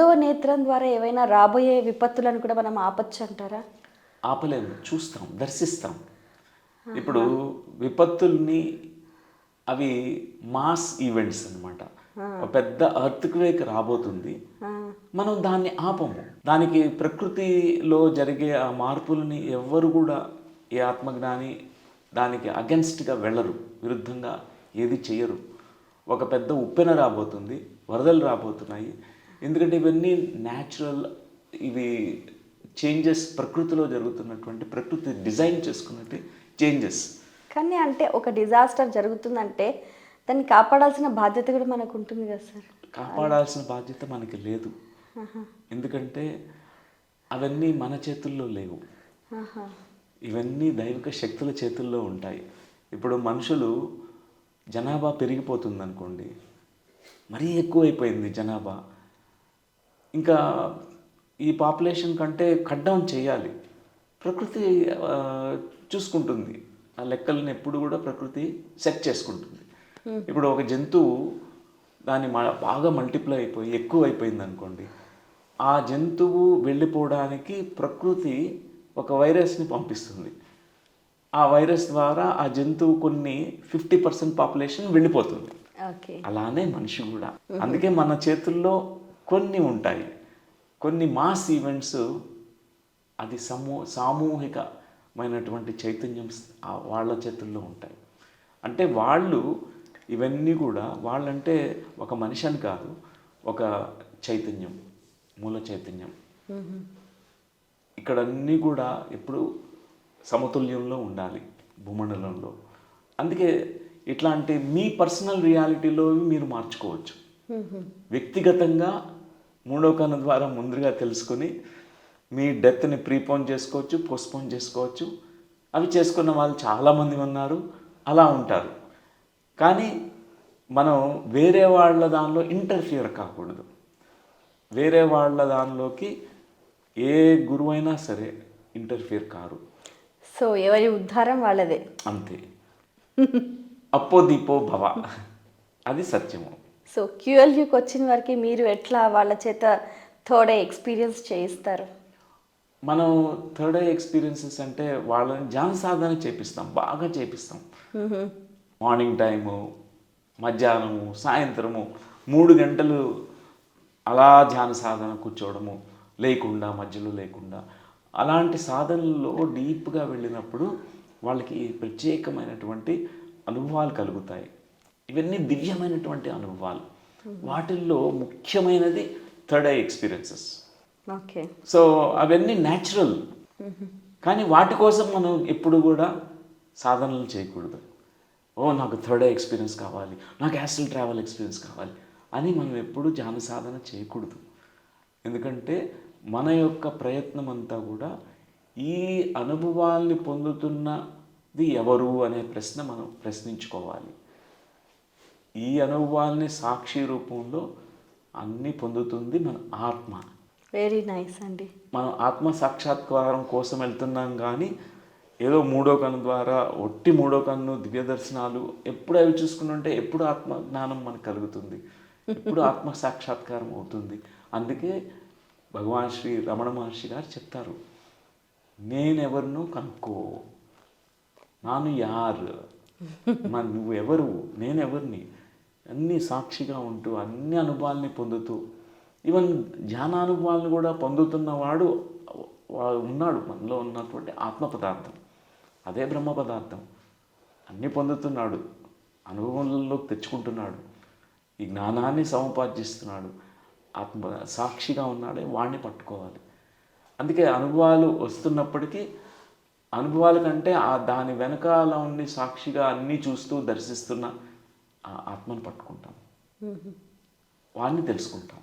మూడవ నేత్రం ద్వారా ఏవైనా రాబోయే విపత్తులను కూడా మనం ఆపచ్చు అంటారా ఆపలేము చూస్తాం దర్శిస్తాం. ఇప్పుడు విపత్తుల్ని అవి మాస్ ఈవెంట్స్ అన్నమాట. ఒక పెద్ద అర్త్క్వేక్ రాబోతుంది. మనం దాన్ని ఆపము. దానికి ప్రకృతిలో జరిగే ఆ మార్పులని ఎవ్వరు కూడా ఏ ఆత్మజ్ఞాని దానికి అగెన్స్ట్గా వెళ్ళరు. విరుద్ధంగా ఏది చేయరు ఒక పెద్ద ఉప్పెన రాబోతుంది వరదలు రాబోతున్నాయి. ఎందుకంటే ఇవన్నీ న్యాచురల్ ఇవి చేంజెస్ ప్రకృతిలో జరుగుతున్నటువంటి ప్రకృతి డిజైన్ చేసుకున్నట్టు చేంజెస్ కానీ అంటే ఒక డిజాస్టర్ జరుగుతుందంటే దాన్ని కాపాడాల్సిన బాధ్యత కూడా మనకు ఉంటుంది కదా సార్. కాపాడాల్సిన బాధ్యత మనకి లేదు. ఎందుకంటే అవన్నీ మన చేతుల్లో లేవు. ఇవన్నీ దైవిక శక్తుల చేతుల్లో ఉంటాయి. ఇప్పుడు మనుషులు జనాభా పెరిగిపోతుంది అనుకోండి మరీ ఎక్కువైపోయింది జనాభా. ఇంకా ఈ పాపులేషన్ కంటే కట్ డౌన్ చేయాలి. ప్రకృతి చూసుకుంటుంది. ఆ లెక్కలను ఎప్పుడు కూడా ప్రకృతి సెట్ చేసుకుంటుంది. ఇప్పుడు ఒక జంతువు దాన్ని బాగా మల్టిప్లై అయిపోయి ఎక్కువ అయిపోయింది అనుకోండి. ఆ జంతువు వెళ్ళిపోవడానికి ప్రకృతి ఒక వైరస్ని పంపిస్తుంది. ఆ వైరస్ ద్వారా ఆ జంతువు కొన్ని ఫిఫ్టీ పర్సెంట్ పాపులేషన్ వెళ్ళిపోతుంది. అలానే మనిషి కూడా. అందుకే మన చేతుల్లో కొన్ని ఉంటాయి. కొన్ని మాస్ ఈవెంట్స్ అది సమూ సామూహికమైనటువంటి చైతన్యం వాళ్ళ చేతుల్లో ఉంటాయి. అంటే వాళ్ళు ఇవన్నీ కూడా వాళ్ళంటే ఒక మనిషి అని కాదు ఒక చైతన్యం మూల చైతన్యం. ఇక్కడ అన్నీ కూడా ఎప్పుడు సమతుల్యంలో ఉండాలి భూమండలంలో. అందుకే ఇట్లాంటి మీ పర్సనల్ రియాలిటీలో మీరు మార్చుకోవచ్చు. వ్యక్తిగతంగా మూడో కన్ను ద్వారా ముందుగా తెలుసుకొని మీ డెత్ని ప్రీపోన్ చేసుకోవచ్చు పోస్ట్పోన్ చేసుకోవచ్చు. అవి చేసుకున్న వాళ్ళు చాలామంది ఉన్నారు అలా ఉంటారు. కానీ మనం వేరే వాళ్ళ దానిలో ఇంటర్ఫియర్ కాకూడదు. వేరే వాళ్ళ దానిలోకి ఏ గురువైనా సరే ఇంటర్ఫియర్ కారు. సో ఎవరి ఉద్ధారం వాళ్ళదే. అంతే. అప్పో దీపో భవ. అది సత్యము. సో క్యూఎల్యూకి వచ్చిన వారికి మీరు ఎట్లా వాళ్ళ చేత థర్డ్ ఎక్స్పీరియన్స్ చేయిస్తారు? మనం థర్డ్ ఐ ఎక్స్పీరియన్సెస్ అంటే వాళ్ళని ధ్యాన సాధన చేపిస్తాం బాగా చేపిస్తాం. మార్నింగ్ టైము మధ్యాహ్నము సాయంత్రము మూడు గంటలు అలా ధ్యాన సాధన కూర్చోవడము లేకుండా మధ్యలో లేకుండా. అలాంటి సాధనల్లో డీప్గా వెళ్ళినప్పుడు వాళ్ళకి ప్రత్యేకమైనటువంటి అనుభవాలు కలుగుతాయి. ఇవన్నీ దివ్యమైనటువంటి అనుభవాలు. వాటిల్లో ముఖ్యమైనది third eye experiences okay. So అవన్నీ న్యాచురల్ కానీ వాటి కోసం మనం ఎప్పుడు కూడా సాధనలు చేయకూడదు. ఓ నాకు థర్డ్ ఎక్స్పీరియన్స్ కావాలి నాకు యాస్ట్రల్ ట్రావెల్ ఎక్స్పీరియన్స్ కావాలి అని మనం ఎప్పుడు ధ్యాన సాధన చేయకూడదు. ఎందుకంటే మన యొక్క ప్రయత్నం అంతా కూడా ఈ అనుభవాల్ని పొందుతున్నది ఎవరు అనే ప్రశ్న మనం ప్రశ్నించుకోవాలి. ఈ అనుభవాల్ని సాక్షి రూపంలో అన్నీ పొందుతుంది మన ఆత్మ. వెరీ నైస్ అండి. మనం ఆత్మ సాక్షాత్కారం కోసం వెళ్తున్నాం కానీ ఏదో మూడో కన్ను ద్వారా ఒట్టి మూడో కన్ను దివ్య దర్శనాలు ఎప్పుడు అవి చూసుకుంటుంటే ఎప్పుడు ఆత్మ జ్ఞానం మనకు కలుగుతుంది. ఎప్పుడు ఆత్మ సాక్షాత్కారం అవుతుంది. అందుకే భగవాన్ శ్రీ రమణ మహర్షి గారు చెప్తారు నేనెవరినో కనుక్కో. నాను యార్. మరి నువ్వు ఎవరు? నేనెవరిని? అన్ని సాక్షిగా ఉంటూ అన్ని అనుభవాల్ని పొందుతూ ఈవెన్ ధ్యానానుభవాలను కూడా పొందుతున్నవాడు వాడు ఉన్నాడు మనలో ఉన్నటువంటి ఆత్మ పదార్థం. అదే బ్రహ్మ పదార్థం. అన్నీ పొందుతున్నాడు. అనుభవంలోకి తెచ్చుకుంటున్నాడు. ఈ జ్ఞానాన్ని సముపార్జిస్తున్నాడు. ఆత్మ సాక్షిగా ఉన్నాడే వాడిని పట్టుకోవాలి. అందుకే అనుభవాలు వస్తున్నప్పటికీ అనుభవాల కంటే ఆ దాని వెనకాల ఉండి సాక్షిగా అన్నీ చూస్తూ దర్శిస్తున్న ఆ ఆత్మను పట్టుకుంటాం. వాడిని తెలుసుకుంటాం.